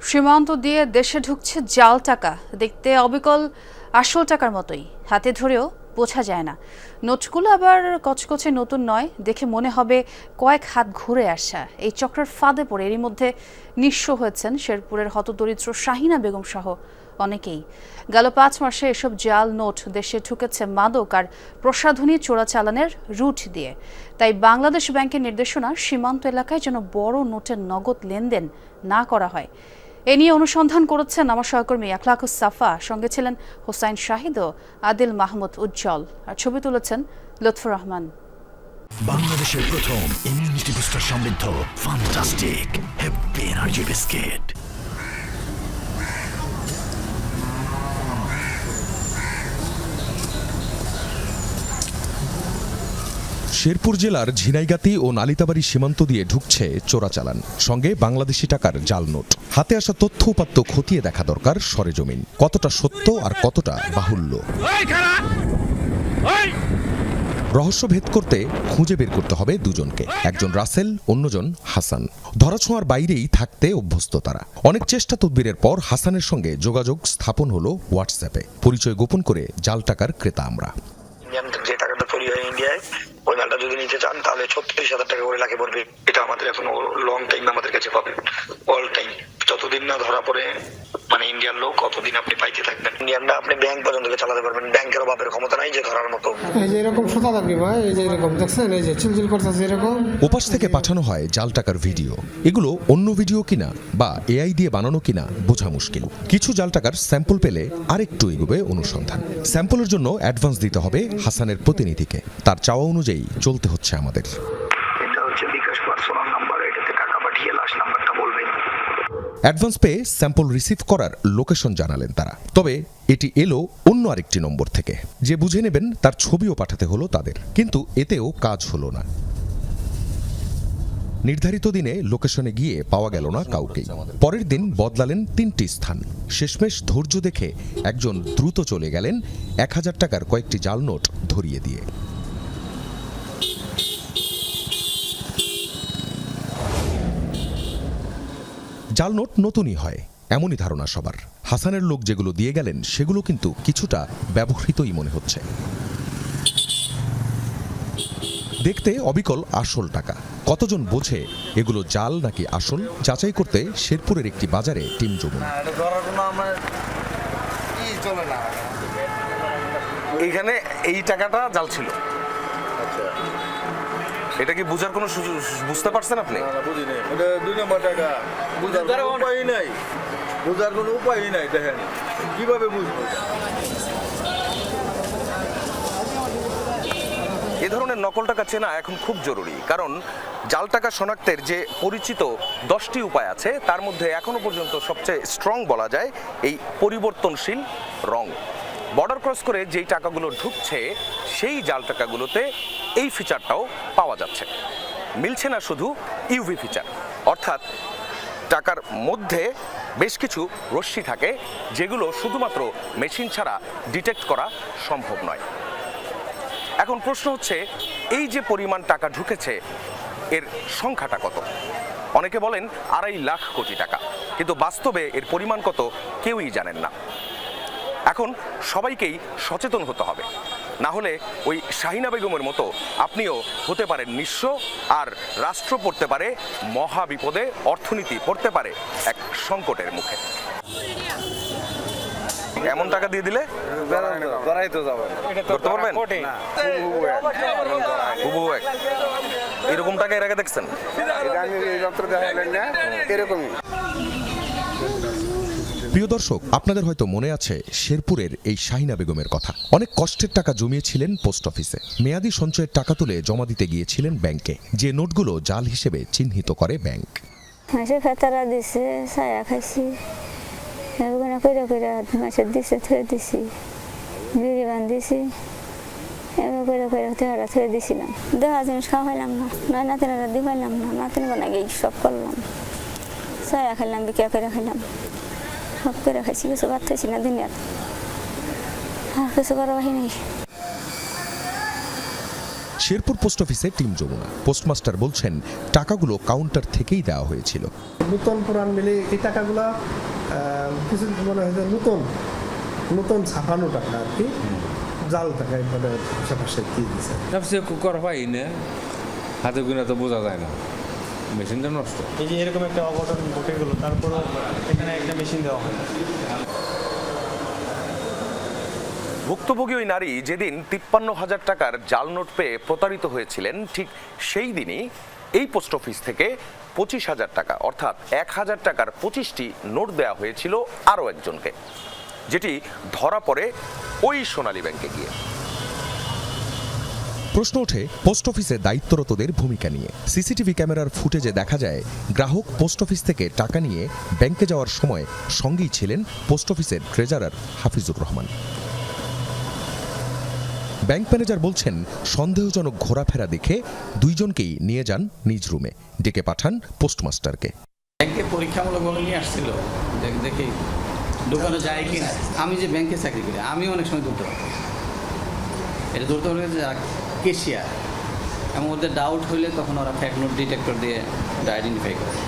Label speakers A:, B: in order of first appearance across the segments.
A: সীমান্ত দিয়ে দেশে ঢুকছে জাল টাকা। দেখতে অবিকল, আসল টাকার মতোই। হাতে ধরেও বোঝা যায় না। নোটগুলো আবার কচকচে নতুন নয়। দেখে মনে হবে কয়েক হাত ঘুরে আসা। এই চক্রের ফাঁদে পড়ে এরই মধ্যে নিঃস্ব হয়েছেন শেরপুরের হতদরিদ্র শাহিনা বেগম সহ অনেকেই। গেল পাঁচ মাসে এসব জাল নোট দেশে ঢুকেছে মাদক আর প্রসাধনী চোরাচালানের রুট দিয়ে। তাই বাংলাদেশ ব্যাংকের নির্দেশনা সীমান্ত এলাকায় যেন বড় নোটের নগদ লেনদেন না করা হয়। এ নিয়ে অনুসন্ধান করেছেন আমার সহকর্মী আখলাকুস সাফা, সঙ্গে ছিলেন হোসাইন শাহিদ ও আদিল মাহমুদ উজ্জ্বল। আর ছবি তুলেছেন লুৎফুর রহমান।
B: বাংলাদেশের প্রথম ইমিউনিটি বুস্টার সমৃদ্ধ fantastic happy energy biscuit
C: Sherpur জেলার ঝিনাইগাতি ও নালিতাবাড়ি সীমান্ত দিয়ে ঢুকছে চোরাচালান। সঙ্গে বাংলাদেশি টাকার জাল নোট। হাতে আসা তথ্য উপাত্ত খতিয়ে দেখা দরকার সরেজমিন। কতটা সত্য আর কতটা বাহুল্য? রহস্য ভেদ করতে খুঁজে বের করতে হবে দুজনকে। একজন রাসেল অন্যজন হাসান। ধরাছোঁয়ার বাইরেই থাকতে অভ্যস্ত তারা। অনেক চেষ্টা তদবিরের পর হাসানের সঙ্গে যোগাযোগ স্থাপন হলো হোয়াটসঅ্যাপে। পরিচয় গোপন করে জাল টাকার ক্রেতা আমরা।
D: যে টাকাটা তৈরি হয় ইন্ডিয়ায় মালটা যদি নিতে চান, তাহলে ছত্রিশ হাজার টাকা করে লাগে পড়বে এটা আমাদের এখন লং টাইম আমাদের কাছে পাবেন অল টাইম যতদিন না ধরা পড়ে মানে ইন্ডিয়ান লোক কতদিন আপনি পাইতে থাকবেন? ইন্ডিয়ানরা আপনি ব্যাংক পর্যন্ত চালাতে পারবেন। ব্যাংকের অভাবের ক্ষমতা নাই যে ধরার মতো।
E: এই যে এরকম সুতা থাকবে ভাই এই যে এরকম দেখছেন এই যে চিলচিল করতেছে এরকম।
C: ওপাশ থেকে পাঠানো হয় জাল টাকার ভিডিও। এগুলো অন্য ভিডিও কিনা বা এআই দিয়ে বানানো কিনা বোঝা মুশকিল। কিছু জাল টাকার স্যাম্পল পেলে আরেকটু এগোবে অনুসন্ধান। স্যাম্পলের জন্য অ্যাডভান্স দিতে হবে হাসানের প্রতিনিধিকে। তার চাওয়া অনুযায়ী চলতে হচ্ছে আমাদের
D: এটা হচ্ছে বিকাশ পার্সোনাল নাম্বার এটাতে টাকা পাঠিয়ে লাস্ট নাম্বারটা বলবেন
C: অ্যাডভান্স পেয়ে স্যাম্পল রিসিভ করার লোকেশন জানালেন তারা। তবে এটি এলো অন্য আরেকটি নম্বর থেকে। যে বুঝে নেবেন তার ছবিও পাঠাতে হলো তাদের। কিন্তু এতেও কাজ হলো না। নির্ধারিত দিনে লোকেশনে গিয়ে পাওয়া গেল না কাউকেই। পরের দিন বদলালেন তিনটি স্থান। শেষমেশ ধৈর্য দেখে একজন দ্রুত চলে গেলেন এক হাজার টাকার কয়েকটি জাল নোট ধরিয়ে দিয়ে। জাল নোট নতুনই হয়, এমনই ধারণা সবার। হাসানের লোক যেগুলো দিয়ে গেলেন, সেগুলো কিন্তু কিছুটা ব্যবহৃতই মনে হচ্ছে। দেখতে অবিকল আসল টাকা। কতজন বোঝে এগুলো জাল নাকি আসল? যাচাই করতে শেরপুরের একটি বাজারে টিম জমুন।
F: এইখানে এই টাকাটা জাল ছিল। এটা কি বুঝার কোনো সুযোগ বুঝতে পারছেন আপনি?
G: বুঝি নাই। এটা দুই নম্বর টাকা। বুঝার কোনো উপায়ই নাই। বুঝার কোনো উপায়ই নাই দেখেন। কীভাবে বুঝব?
F: এ ধরনের নকল টাকা চেনা এখন খুব জরুরি কারণ জাল টাকা শনাক্তের যে পরিচিত দশটি উপায় আছে তার মধ্যে এখনও পর্যন্ত সবচেয়ে স্ট্রং বলা যায় এই পরিবর্তনশীল রং। বর্ডার ক্রস করে যেই টাকাগুলো ঢুকছে সেই জাল টাকাগুলোতে এই ফিচারটাও পাওয়া যাচ্ছে। মিলছে না শুধু ইউভি ফিচার অর্থাৎ টাকার মধ্যে বেশ কিছু রশ্মি থাকে, যেগুলো শুধুমাত্র মেশিন ছাড়া ডিটেক্ট করা সম্ভব নয়। এখন প্রশ্ন হচ্ছে, এই যে পরিমাণ টাকা ঢুকেছে, এর সংখ্যাটা কত? অনেকে বলেন, আড়াই লাখ কোটি টাকা। কিন্তু বাস্তবে এর পরিমাণ কত, কেউই জানেন না। এখন সবাইকেই সচেতন হতে হবে। না হলে ওই শাহিনা বেগমের মতো আপনিও হতে পারেন নিঃস্ব আর রাষ্ট্র পড়তে পারে মহা বিপদে অর্থনীতি পড়তে পারে এক সংকটের মুখে। এমন টাকা দিয়ে দিলে? ধরতে পারবেন? হুবহু এক। এরকম টাকা এর আগে দেখছেন?
C: প্রিয় দর্শক, আপনাদের হয়তো মনে আছে শেরপুরের এই শাহিনা বেগমের কথা। অনেক কষ্টের টাকা জমিয়েছিলেন পোস্ট অফিসে। মেয়াদি সঞ্চয়ের টাকা তুলে জমা দিতে গিয়েছিলেন ব্যাংকে। যে নোটগুলো জাল হিসেবে চিহ্নিত করে ব্যাংক।
H: খাইছি। দিছে জিনিস খাওয়াইলাম না। না সব করলাম। ছায়া খাইলাম বিক্রা করে খাইলাম। সব করে খাইছি কিছু বাদ খাইছি না দুনিয়াত আর কিছু করা বাহি নেই
C: শেরপুর পোস্ট অফিসে টিম যমুনা। পোস্টমাস্টার বলছেন টাকাগুলো কাউন্টার থেকেই দেওয়া হয়েছিল।
E: নতুন পুরান মিলে এই টাকাগুলো কিছু মনে হয় নতুন নতুন ছাপানো টাকা আর কি। জাল টাকা মানে আশেপাশে দিয়ে দিছে।
I: সবচেয়ে করা পাই না। হাতে গুণা তো বোঝা যায় না। মেশিনটা নষ্ট?
J: এই যে এরকম একটা অঘটন ঘটে গেলো তারপরও এখানে একটা মেশিন দেওয়া হয়।
F: ভুক্তভোগী ওই নারী যেদিন তিপ্পান্ন হাজার টাকার জাল নোট পেয়ে প্রতারিত হয়েছিলেন ঠিক সেই দিনই এই পোস্ট অফিস থেকে পঁচিশ হাজার টাকা অর্থাৎ এক হাজার টাকার পঁচিশটি নোট দেওয়া হয়েছিল আরও একজনকে যেটি ধরা পড়ে ওই সোনালী ব্যাংকে গিয়ে।
C: প্রশ্ন ওঠে, পোস্ট অফিসে দায়িত্বরতদের ভূমিকা নিয়ে। সিসিটিভি ক্যামেরার ফুটেজে দেখা যায়, গ্রাহক পোস্ট অফিস থেকে টাকা নিয়ে ব্যাংকে যাওয়ার সময় সঙ্গেই ছিলেন পোস্ট অফিসের treasurer Hafizur Rahman. Bank manager বলছেন, সন্দেহজনক ঘোরাফেরা দেখে দুইজনকেই নিয়ে যান নিজ রুমে। ডেকে পাঠান পোস্টমাস্টারকে।
K: ব্যাংকে পরীক্ষামূলকভাবে নিয়ে আসছিল। দেখ- যায় কি আমি যে ব্যাংকে চাকরি করি আমি অনেক সময় ধরতে এটা পারবে যে কেশিয়ার এবং ওদের ডাউট হইলে তখন ওরা ফ্যাক নোট ডিটেক্টর দিয়ে আইডেন্টিফাই করে।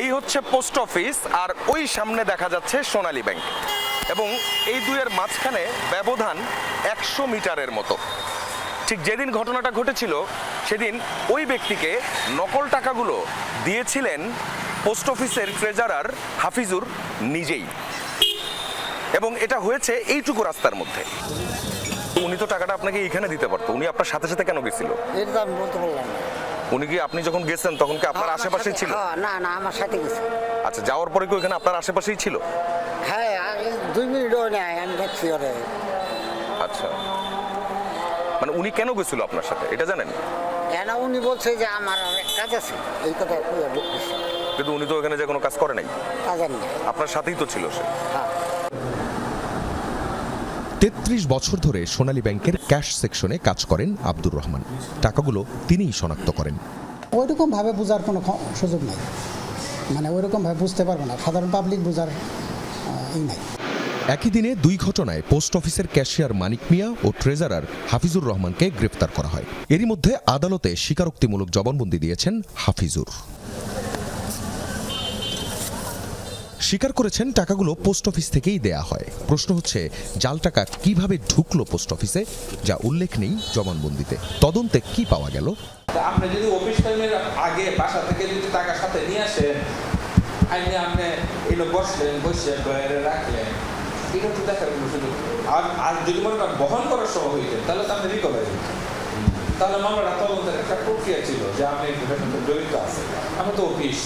F: এই হচ্ছে পোস্ট অফিস আর ওই সামনে দেখা যাচ্ছে সোনালী ব্যাংক এবং এই দুইয়ের মাঝখানে ব্যবধান একশো মিটারের মতো। ঠিক যেদিন ঘটনাটা ঘটেছিল সেদিন ওই ব্যক্তিকে নকল টাকাগুলো দিয়েছিলেন পোস্ট অফিসের ট্রেজারার হাফিজুর নিজেই। এবং এটা হয়েছে এইটুকু রাস্তার মধ্যে। উনি তো টাকাটা আপনাকে এখানে দিতে পারতো। উনি আপনার সাথে সাথে কেন গেছিল?
L: এটা আমি বলতে পারলাম না।
F: উনি কি আপনি যখন গেছেন তখন কি আপনার আশেপাশেই ছিল?
L: হ্যাঁ, না না আমার সাথে গেছে।
F: আচ্ছা যাওয়ার পরে কি ওখানে আপনার আশেপাশেই ছিল?
L: হ্যাঁ দুই মিনিটও নেয় আমি দেখছি ওরে।
F: আচ্ছা। মানে উনি কেন গেছিল আপনার সাথে? এটা জানেন?
L: এনা উনি বলছে যে আমার অনেক কাজ আছে? এই কথা
F: কিন্তু উনি তো এখানে যে কোনো কাজ করে নাই?
L: তা জানি
F: আপনার সাথেই তো ছিল সে।
L: হ্যাঁ।
C: তেত্রিশ বছর ধরে সোনালী ব্যাংকের ক্যাশ সেকশনে কাজ করেন আব্দুর রহমান। টাকাগুলো তিনিই শনাক্ত করেন।
M: ওইরকমভাবে বোঝার কোনো সুযোগ নেই। মানে ওইরকমভাবে বুঝতে পারব না। সাধারণ পাবলিক বোঝার আহ, ই নাই।
C: একই দিনে দুই ঘটনায় পোস্ট অফিসের ক্যাশিয়ার মানিক মিয়া ও ট্রেজারার হাফিজুর রহমানকে গ্রেপ্তার করা হয়। এরই মধ্যে আদালতে স্বীকারোক্তিমূলক জবানবন্দি দিয়েছেন হাফিজুর। স্বীকার করেছেন টাকাগুলো পোস্ট অফিস থেকেই দেয়া হয়। প্রশ্ন হচ্ছে, জাল টাকা কীভাবে ঢুকলো পোস্ট অফিসে, যা উল্লেখ নেই জবানবন্দিতে। তদন্তে কি পাওয়া গেল?
I: আপনি যদি অফিস টাইমের আগে বাসা থেকে যদি টাকা সাথে নিয়ে আসেন, আইনে আপনি এলো বসলেন বসে ডয়ারে রাখলেন এটা তো দেখার কোনো সুযোগ আর আর যদি মনে করেন বহন করার সময় হইতেন তাহলে তো আপনি রিকভারি তাহলে মামলাটা তদন্তের একটা প্রক্রিয়া ছিল যে আপনি জড়িত আছে আমরা তো অফিস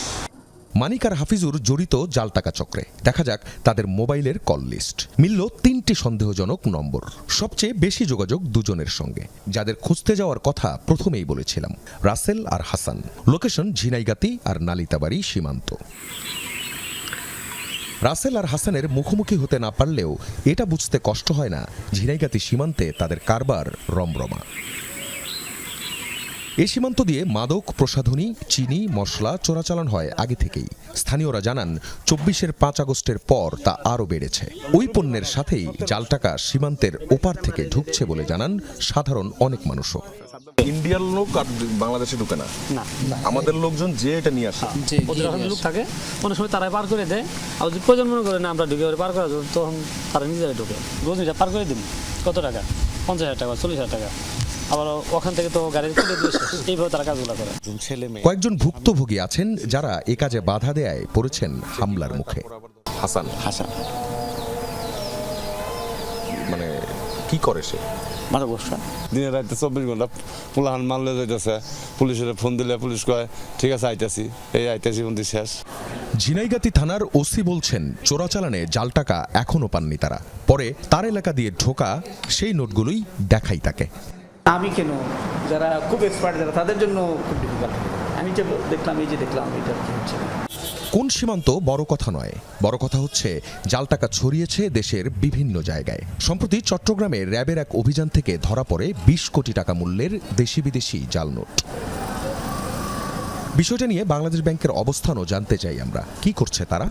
C: মানিক আর হাফিজুর জড়িত জাল টাকা চক্রে। দেখা যাক তাদের মোবাইলের কল লিস্ট। মিলল তিনটি সন্দেহজনক নম্বর। সবচেয়ে বেশি যোগাযোগ দুজনের সঙ্গে। যাদের খুঁজতে যাওয়ার কথা প্রথমেই বলেছিলাম। রাসেল আর হাসান। লোকেশন ঝিনাইগাতি আর নালিতাবাড়ি সীমান্ত। রাসেল আর হাসানের মুখোমুখি হতে না পারলেও এটা বুঝতে কষ্ট হয় না ঝিনাইগাতি সীমান্তে তাদের কারবার রমরমা। এই সীমান্ত দিয়ে মাদক প্রসাধনী চিনি মশলা চোরাচালান হয় আগে থেকেই। স্থানীয়রা জানান চব্বিশের পাঁচ আগস্টের পর তা আরও বেড়েছে। ওই পণ্যের সাথেই জাল টাকা সীমান্তের ওপার থেকে ঢুকছে বলে জানান সাধারণ অনেক মানুষও।
F: ইন্ডিয়ার লোক আর বাংলাদেশে ঢুকে না। আমাদের লোকজন যে এটা নিয়ে আসে।
J: ওদের লোক থাকে অনেক সময় তারাই পার করে দেয়। আর যদি প্রয়োজন মনে করে না আমরা ঢুকে পার করা যাবে, তখন তারা নিজেরাই ঢুকে। রোজ পার করে দিন। কত টাকা? পঞ্চাশ হাজার টাকা চল্লিশ হাজার টাকা। আবার ওখান থেকে তো গাড়ি তুলে দিয়ে শেষ। এইভাবে তারা কাজগুলো করে।
C: কয়েকজন ভুক্তভোগী আছেন যারা এ কাজে বাধা দেয় পড়েছেন হামলার মুখে।
F: হাসান।
K: হাসান।
F: মানে কি করে সে?
K: মানে বসা
G: দিনে রাতে চব্বিশ ঘণ্টা পোলাহান মারলে যাইতেছে। পুলিশের ফোন দিলে পুলিশ কয় ঠিক আছে আইতাছি। এই আইতাছি বন্দি শেষ।
C: ঝিনাইগাতি থানার ওসি বলছেন চোরাচালানে জাল টাকা এখনও পাননি তারা। পরে তার এলাকা দিয়ে ঢোকা সেই নোটগুলোই দেখাই তাকে।
J: আমি কেন? যারা খুব এক্সপার্ট যারা তাদের জন্য খুব ডিফিকাল্ট আমি যে দেখলাম এই যে দেখলাম এটা কি হচ্ছে?
C: কোন সীমান্ত বড় কথা নয়। বড় কথা হচ্ছে জাল টাকা ছড়িয়েছে দেশের বিভিন্ন জায়গায়। সম্প্রতি চট্টগ্রামে র্যাবের এক অভিযান থেকে ধরা পড়ে বিশ কোটি টাকা মূল্যের দেশি বিদেশি জাল নোট। বিষয়টা নিয়ে বাংলাদেশ ব্যাংকের অবস্থানও জানতে চাই আমরা। কি করছে তারা?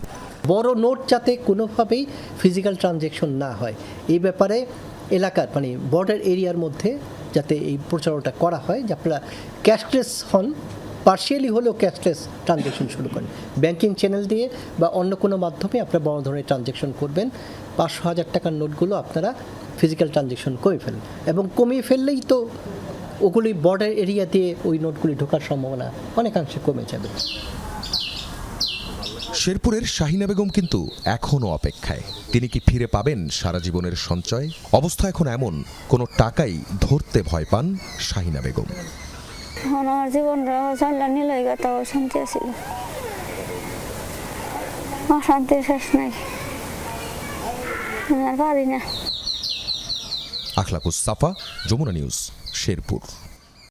M: বড় নোট যাতে কোনোভাবেই ফিজিক্যাল ট্রানজেকশন না হয়। এই ব্যাপারে এলাকার মানে বর্ডার এরিয়ার মধ্যে
N: যাতে এই প্রচারণাটা করা হয়, যে আপনারা ক্যাশলেস হন পার্শিয়ালি হলেও ক্যাশলেস ট্রানজ্যাকশন শুরু করেন। ব্যাংকিং চ্যানেল দিয়ে বা অন্য কোনো মাধ্যমে আপনারা বড় ধরনের ট্রানজ্যাকশন করবেন, পাঁচশো হাজার টাকার নোটগুলো আপনারা ফিজিক্যাল ট্রানজ্যাকশন করে ফেলেন। এবং কমিয়ে ফেললেই তো ওগুলি বর্ডার এরিয়া দিয়ে ওই নোটগুলি ঢোকার সম্ভাবনা অনেকাংশে কমে যাবে।
C: শেরপুরের শাহিনা বেগম কিন্তু এখনও অপেক্ষায়। তিনি কি ফিরে পাবেন সারা জীবনের সঞ্চয়? অবস্থা এখন এমন কোনো টাকাই ধরতে ভয় পান শাহিনা বেগম।
H: আমার জীবনটা চাল্লা নিল তাও শান্তি আছিল। অশান্তির শেষ নাই। আর পারি না।
C: আখলাকুস সাফা যমুনা নিউজ শেরপুর।